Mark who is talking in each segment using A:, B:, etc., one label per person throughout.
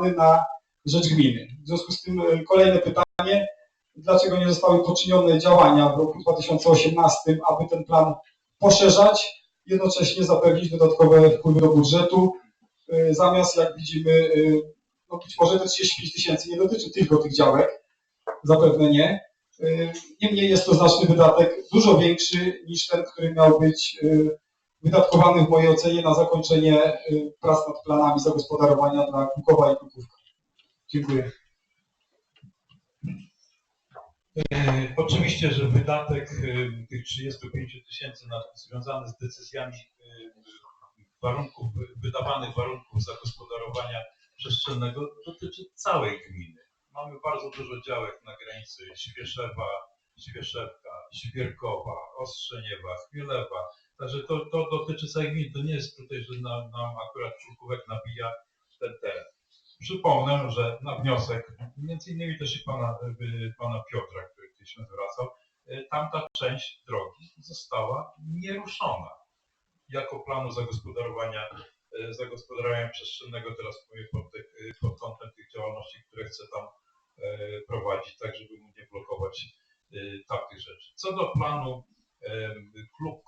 A: na rzecz gminy. W związku z tym e, kolejne pytanie, dlaczego nie zostały poczynione działania w roku 2018, aby ten plan poszerzać, jednocześnie zapewnić dodatkowe wpływy do budżetu, e, zamiast jak widzimy, e, no być może te 35 tysięcy nie dotyczy tylko tych działek, zapewne nie. Niemniej jest to znaczny wydatek, dużo większy niż ten, który miał być wydatkowany w mojej ocenie na zakończenie e, prac nad planami zagospodarowania dla Kukowa i Kukówka. Dziękuję.
B: E, Oczywiście, że wydatek e, tych 35 tysięcy związany z decyzjami e, warunków, wydawanych warunków zagospodarowania przestrzennego dotyczy całej gminy. Mamy bardzo dużo działek na granicy Świeszewa, Świeszewka, Świerkowa, Ostrzeniewa, Chmielewa. Także to, to dotyczy całej gminy. To nie jest tutaj, że nam, nam akurat Czurkówek nabija ten teren. Przypomnę, że na wniosek, między innymi też i pana, y, pana Piotra, który kiedyś zwracał, y, tamta część drogi została nieruszona jako planu zagospodarowania, y, zagospodarowania przestrzennego, teraz mówię pod, tych, pod kątem tych działalności, które chcę tam prowadzić, tak żeby mu nie blokować tamtych rzeczy. Co do planu klub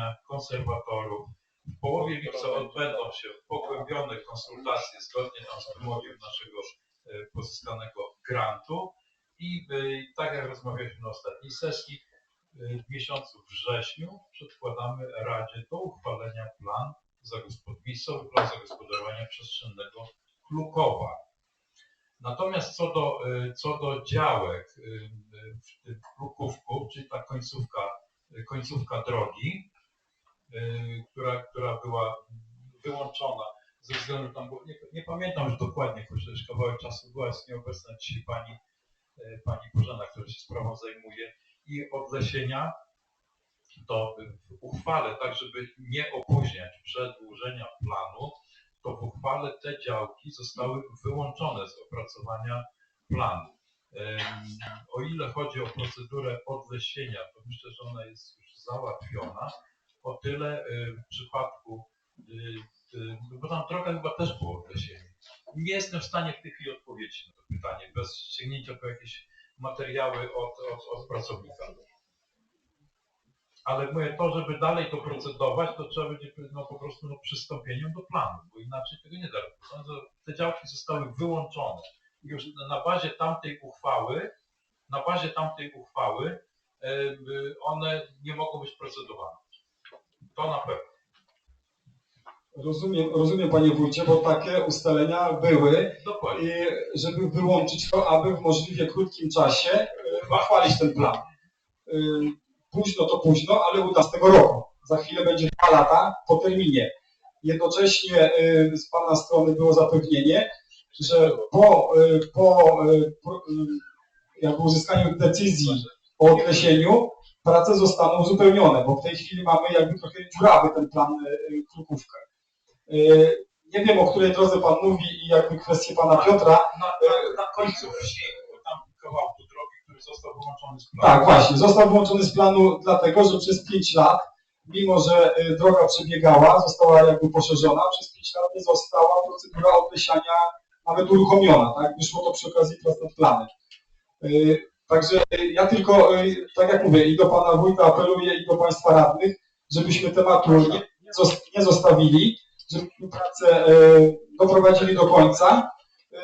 B: Ko- konserwatorów, w połowie lipca odbędą się pogłębione konsultacje zgodnie z wymogiem naszego e, pozyskanego grantu i e, tak jak rozmawialiśmy na ostatniej sesji, e, w miesiącu wrześniu przedkładamy Radzie do uchwalenia plan zagospodarowania, plan zagospodarowania przestrzennego Klukowa. Natomiast co do, co do działek w Klukówku, czyli ta końcówka, końcówka drogi, która, która była wyłączona ze względu tam, było- nie, nie pamiętam już dokładnie, bo już kawałek czasu była, jest nieobecna dzisiaj pani, y, pani Bożena, która się sprawą zajmuje i odlesienia, to w uchwale, tak żeby nie opóźniać przedłużenia planu, to w uchwale te działki zostały wyłączone z opracowania planu. O ile chodzi o procedurę odlesienia, to myślę, że ona jest już załatwiona. O tyle y, w przypadku, y, y, no bo tam droga chyba też było odlesienie. Nie jestem w stanie w tej chwili odpowiedzieć na to pytanie, bez sięgnięcia po jakieś materiały od, od, od pracownika. Ale mówię, to, żeby dalej to procedować, to trzeba będzie no, po prostu no, przystąpieniem do planu, bo inaczej tego nie da. Te działki zostały wyłączone. I już na bazie tamtej uchwały, na bazie tamtej uchwały one nie mogą być procedowane. To na pewno.
A: Rozumiem, rozumiem panie wójcie, bo takie ustalenia były,
B: Dokładnie.
A: i żeby wyłączyć to, aby w możliwie krótkim czasie e, uchwalić ten plan. E, Późno to późno, ale uda z tego roku. Za chwilę będzie dwa lata po terminie. Jednocześnie e, z pana strony było zapewnienie, że po, po, po jakby uzyskaniu decyzji o odlesieniu prace zostaną uzupełnione, bo w tej chwili mamy jakby trochę dziurawy ten plan e, Krukówkę. E, Nie wiem, o której drodze Pan mówi i jakby kwestie Pana Piotra.
B: Na, na, na końcu bo tam kawałku drogi, który został wyłączony z planu.
A: Tak, właśnie, został wyłączony z planu dlatego, że przez 5 lat, mimo że e, droga przebiegała, została jakby poszerzona, przez 5 lat nie została procedura odlesiania nawet uruchomiona, tak? Wyszło to przy okazji prac nad planem. Także ja tylko, e, tak jak mówię, i do Pana Wójta apeluję, i do Państwa radnych, żebyśmy tematu nie, nie zos- nie zostawili, żebyśmy pracę e, doprowadzili do końca e,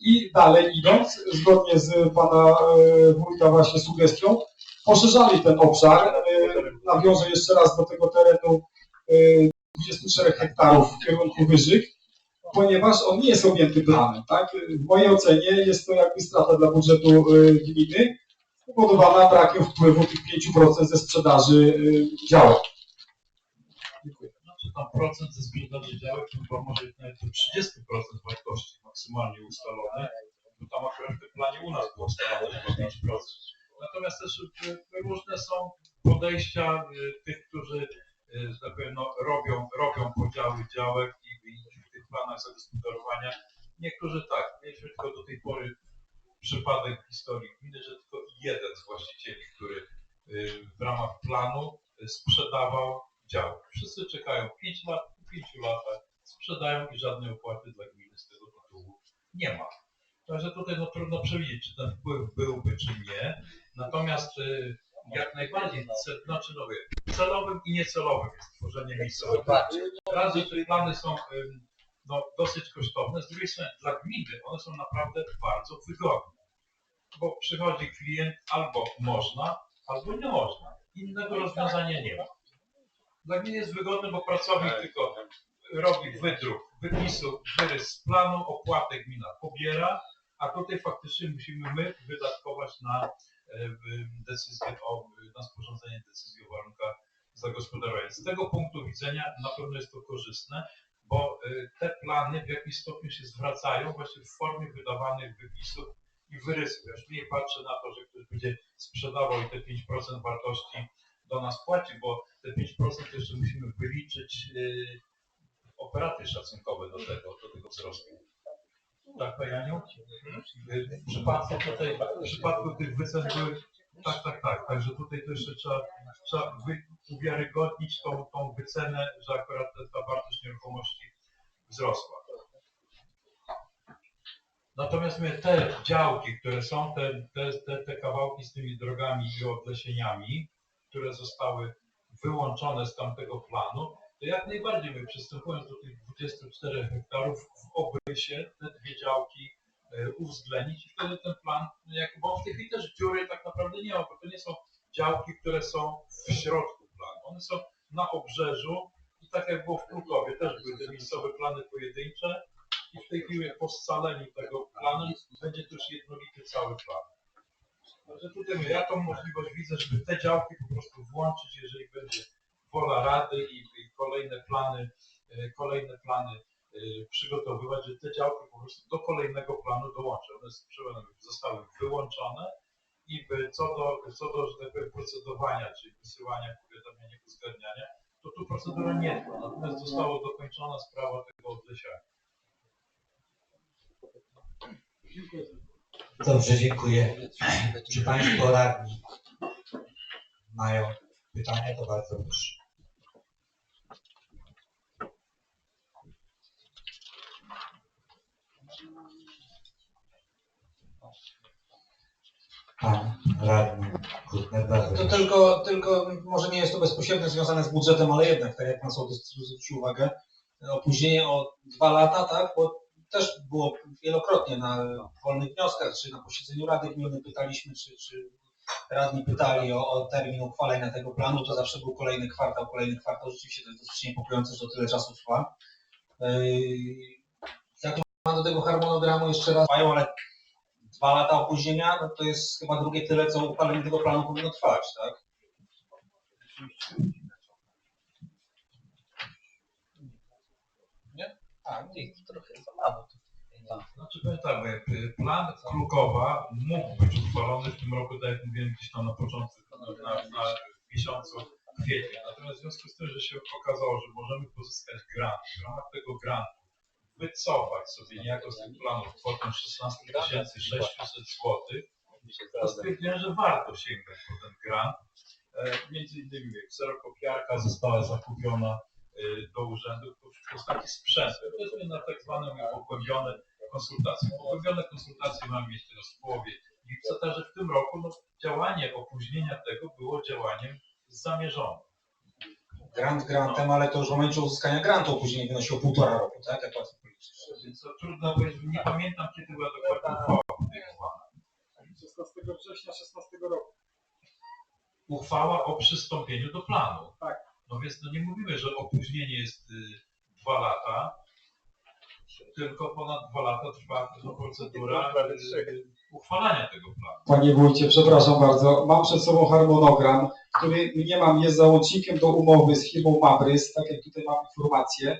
A: i dalej idąc, zgodnie z Pana Wójta właśnie sugestią, poszerzali ten obszar. Nawiążę jeszcze raz do tego terenu e, 24 hektarów w kierunku Wyżyk, ponieważ on nie jest objęty planem. Tak? W mojej ocenie jest to jakby strata dla budżetu e, gminy, spowodowana brakiem wpływu tych 5% ze sprzedaży e, działek. Dziękuję.
B: Znaczy tam procent ze sprzedaży działek to może być nawet do 30% wartości maksymalnie ustalone, bo tam akurat w planie u nas było ustalone chyba 5%. Natomiast też y, różne są podejścia y, tych, którzy, y, że tak powiem, no, robią, robią podziały działek i, i w tych planach zagospodarowania. Niektórzy tak, mieliśmy tylko do tej pory przypadek w historii gminy, że tylko jeden z właścicieli, który y, w ramach planu y, sprzedawał działkę. Wszyscy czekają 5 lat, po 5 latach sprzedają i żadnej opłaty dla gminy z tego tytułu nie ma. Także tutaj no, trudno przewidzieć, czy ten wpływ byłby, czy nie. Natomiast y, jak najbardziej, cel, znaczy no, celowym i niecelowym jest tworzenie miejscowych Raz, że te plany są ym, no, dosyć kosztowne, z drugiej strony dla gminy one są naprawdę bardzo wygodne. Bo przychodzi klient albo można, albo nie można. Innego rozwiązania nie ma. Dla gminy jest wygodne, bo pracownik tylko robi wydruk wypisu, wyrys z planu, opłatę gmina pobiera, a tutaj faktycznie musimy my wydatkować na e, decyzję o, na sporządzenie decyzji o warunkach zagospodarowania. Z tego punktu widzenia na pewno jest to korzystne, bo y, te plany w jakimś stopniu się zwracają właśnie w formie wydawanych wypisów i wyrysów. Ja już mniej patrzę na to, że ktoś będzie sprzedawał i te 5% wartości do nas płaci, bo te 5% jeszcze musimy wyliczyć y, operaty szacunkowe do tego, do tego wzrostu. Tak, Panie Janiu? Y, W przypadku tutaj, w przypadku tych wycen były tak, tak, tak. Także tutaj to jeszcze trzeba, trzeba wy, uwiarygodnić tą, tą wycenę, że akurat ta wartość nieruchomości wzrosła. Natomiast my te działki, które są, te, te, te, te kawałki z tymi drogami i odlesieniami, które zostały wyłączone z tamtego planu, to jak najbardziej my przystępując do tych 24 hektarów w obrysie te dwie działki e, uwzględnić i wtedy ten plan, jak, bo w tej chwili też dziury tak naprawdę nie ma, bo to nie są działki, które są w środku planu. One są na obrzeżu i tak jak było w Krukowie, też były te miejscowe plany pojedyncze i w tej chwili po scaleniu tego planu będzie już jednolity cały plan. Także tutaj mówię, ja tą możliwość widzę, żeby te działki po prostu włączyć, jeżeli będzie wola Rady i, i kolejne plany, e, kolejne plany e, przygotowywać, że te działki po prostu do kolejnego planu dołączę. One zostały wyłączone i co do, co do że tak powiem, procedowania, czyli wysyłania powiadomienia, uzgadniania, to tu procedura nie trwa. Natomiast została dokończona sprawa tego odlesiania.
C: Dobrze, dziękuję. Czy Państwo radni mają pytania, to bardzo proszę. Pan radny Kutner, bardzo
D: To
C: proszę.
D: tylko, tylko może nie jest to bezpośrednio związane z budżetem, ale jednak, tak jak Pan sobie zwrócił uwagę, opóźnienie o dwa lata, tak, bo też było wielokrotnie na wolnych wnioskach, czy na posiedzeniu Rady Gminy pytaliśmy, czy, czy radni pytali o, o termin uchwalenia tego planu, to zawsze był kolejny kwartał, kolejny kwartał, rzeczywiście to jest dosyć niepokojące, że to tyle czasu trwa. Yy, Jak ma do tego harmonogramu jeszcze raz mają, ale dwa lata opóźnienia, no to jest chyba drugie tyle, co uchwalenie tego planu powinno trwać, tak? Nie? A, nie, trochę za mało.
B: Znaczy powiem tak, y, plan Krukowa mógł być uchwalony w tym roku, tak jak mówiłem gdzieś tam na początku, na, na miesiącu kwietnia. Natomiast w związku z tym, że się okazało, że możemy pozyskać grant, w ramach tego grantu wycofać sobie niejako z tych planów kwotę 16 600 zł, to stwierdziłem, że warto sięgnąć po ten grant. E, Między innymi kserokopiarka została zakupiona do urzędu w postaci sprzętu. To jest na tak zwane pogłębione konsultacje. Pogłębione konsultacje mamy mieć teraz w połowie lipca, także w tym roku no, działanie opóźnienia tego było działaniem zamierzonym.
D: Grant grantem, ale to już w momencie uzyskania grantu opóźnienie wynosiło półtora roku, tak? Jak policzyć.
B: Więc to trudno powiedzieć, nie pamiętam kiedy była dokładnie uchwała podejmowana.
A: 16 września 16 roku.
B: uchwała o przystąpieniu do planu.
A: Tak.
B: No więc no nie mówimy, że opóźnienie jest y, dwa lata, tylko ponad dwa lata trwa procedura y, uchwalania tego planu.
A: Panie wójcie, przepraszam bardzo, mam przed sobą harmonogram, który nie mam, jest załącznikiem do umowy z firmą Mabrys, tak jak tutaj mam informację.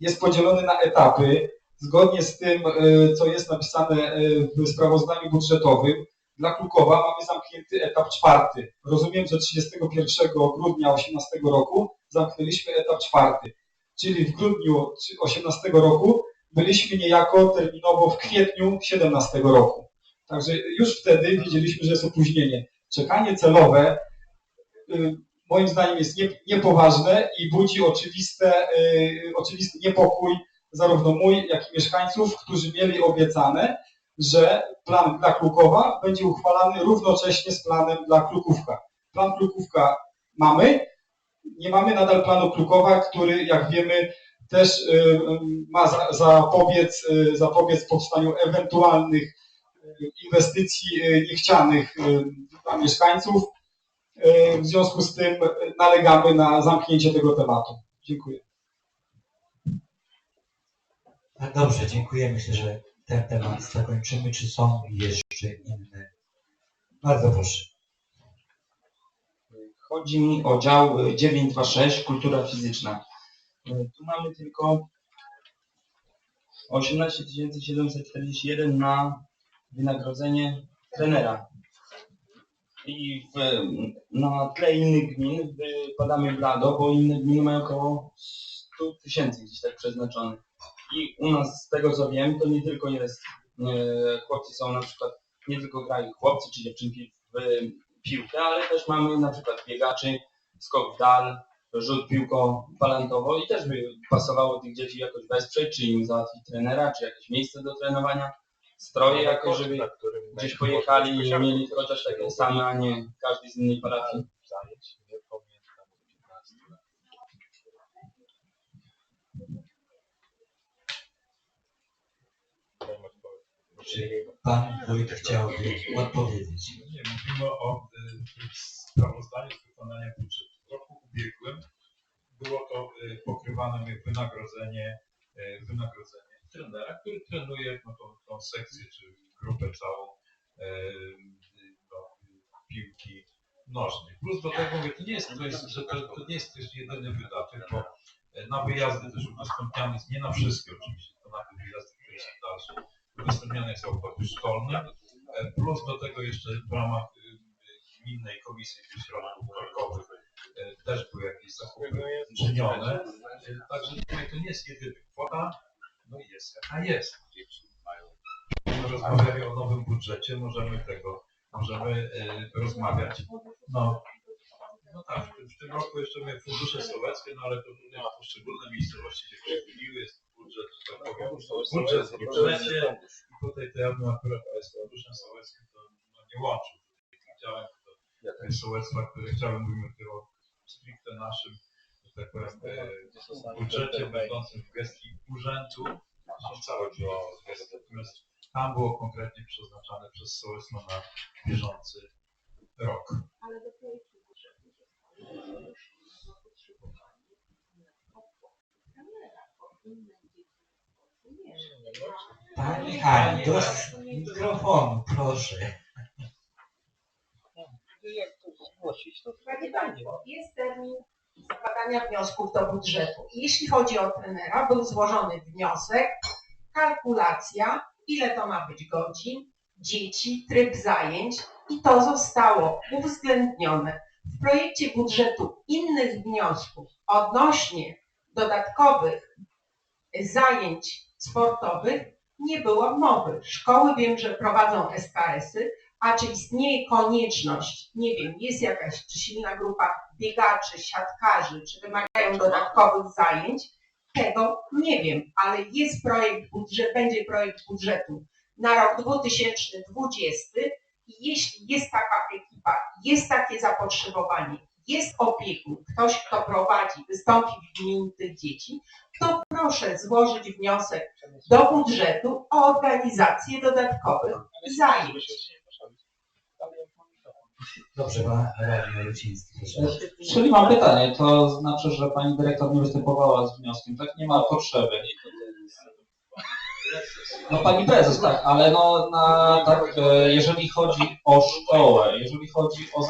A: Jest podzielony na etapy, zgodnie z tym, y, co jest napisane w sprawozdaniu budżetowym. Dla Krukowa mamy zamknięty etap czwarty. Rozumiem, że 31 grudnia 2018 roku zamknęliśmy etap czwarty, czyli w grudniu 2018 roku byliśmy niejako terminowo w kwietniu 2017 roku. Także już wtedy wiedzieliśmy, że jest opóźnienie. Czekanie celowe y, moim zdaniem jest nie, niepoważne i budzi oczywiste, y, oczywisty niepokój zarówno mój, jak i mieszkańców, którzy mieli obiecane, że plan dla Klukowa będzie uchwalany równocześnie z planem dla Klukówka. Plan Klukówka mamy, nie mamy nadal planu Klukowa, który jak wiemy też y, y, ma za- zapobiec, y, zapobiec powstaniu ewentualnych inwestycji niechcianych dla mieszkańców. W związku z tym nalegamy na zamknięcie tego tematu. Dziękuję.
C: Tak, Dobrze, dziękuję. Myślę, że ten temat zakończymy. Czy są jeszcze inne? Bardzo proszę.
E: Chodzi mi o dział y, 926 Kultura Fizyczna. Tu mamy tylko 18 741 na wynagrodzenie trenera. I w, na tle innych gmin wypadamy blado, bo inne gminy mają około 100 tysięcy gdzieś tak przeznaczone. I u nas, z tego co wiem, to nie tylko jest, e, chłopcy są na przykład, nie tylko grają chłopcy czy dziewczynki w piłkę, ale też mamy na przykład biegaczy, skok w dal, rzut piłką palantowo i też by pasowało tych dzieci jakoś wesprzeć, czy im załatwić trenera, czy jakieś miejsce do trenowania, stroje jakoś, żeby gdzieś pojechali i mieli chociaż takie same, a nie każdy z innej parafii.
C: Czy pan wójt chciałby odpowiedzieć?
B: Nie, mówimy o y, sprawozdaniu z wykonania budżetu. W roku ubiegłym było to y, pokrywane wynagrodzenie, y, wynagrodzenie trenera, który trenuje no, tą, tą sekcję czy grupę całą no, piłki nożnej. Plus do tego mówię, to nie jest, to jest, że to, to nie jest też jedyny wydatek, bo na wyjazdy też udostępniamy, nie na wszystkie oczywiście, to na wyjazdy, które są dalsze, udostępniane są opłaty szkolne, E, Plus do tego jeszcze w ramach y, gminnej komisji środków e, też były jakieś zakupy czynione. E, Także tutaj to nie jest jedyny kwota, no jest jaka jest. Rozmawiali o nowym budżecie, możemy tego, możemy rozmawiać. No, no tak, w tym, w roku jeszcze mamy fundusze sołeckie, no ale to tutaj poszczególne miejscowości się przewidziły, jest budżet, powiem, budżet w budżecie. I tutaj to ja bym akurat z funduszem sołeckim to no, nie łączył. Widziałem to jest sołectwa, które chciałem, mówimy tutaj o stricte naszym, że tak powiem, e, budżecie będącym w gestii urzędu, czyli całe było w gestii. Natomiast tam było konkretnie przeznaczane przez sołectwo na bieżący rok.
F: ale do projektu budżetu zostało już zapotrzebowanie na opłatę trenera, bo inne
C: Pani Hani, do mikrofonu, proszę.
F: Panie Państwo, jest termin składania wniosków do budżetu. Jeśli chodzi o trenera, był złożony wniosek, kalkulacja, ile to ma być godzin, dzieci, tryb zajęć i to zostało uwzględnione. W projekcie budżetu innych wniosków odnośnie dodatkowych zajęć sportowych nie było mowy. Szkoły wiem, że prowadzą SKS-y, a czy istnieje konieczność, nie wiem, jest jakaś czy silna grupa biegaczy, siatkarzy, czy wymagają dodatkowych zajęć, tego nie wiem, ale jest projekt budżetu, będzie projekt budżetu na rok 2020 i jeśli jest taka ekipa, jest takie zapotrzebowanie, jest opiekun, ktoś, kto prowadzi, wystąpi w imieniu tych dzieci, to proszę złożyć wniosek do budżetu o organizację dodatkowych zajęć.
C: Dobrze, pan radny proszę.
G: Czyli mam pytanie, to znaczy, że pani dyrektor nie występowała z wnioskiem, tak? Nie ma potrzeby. No pani prezes, tak, ale no na, tak, e, jeżeli chodzi o szkołę, jeżeli chodzi o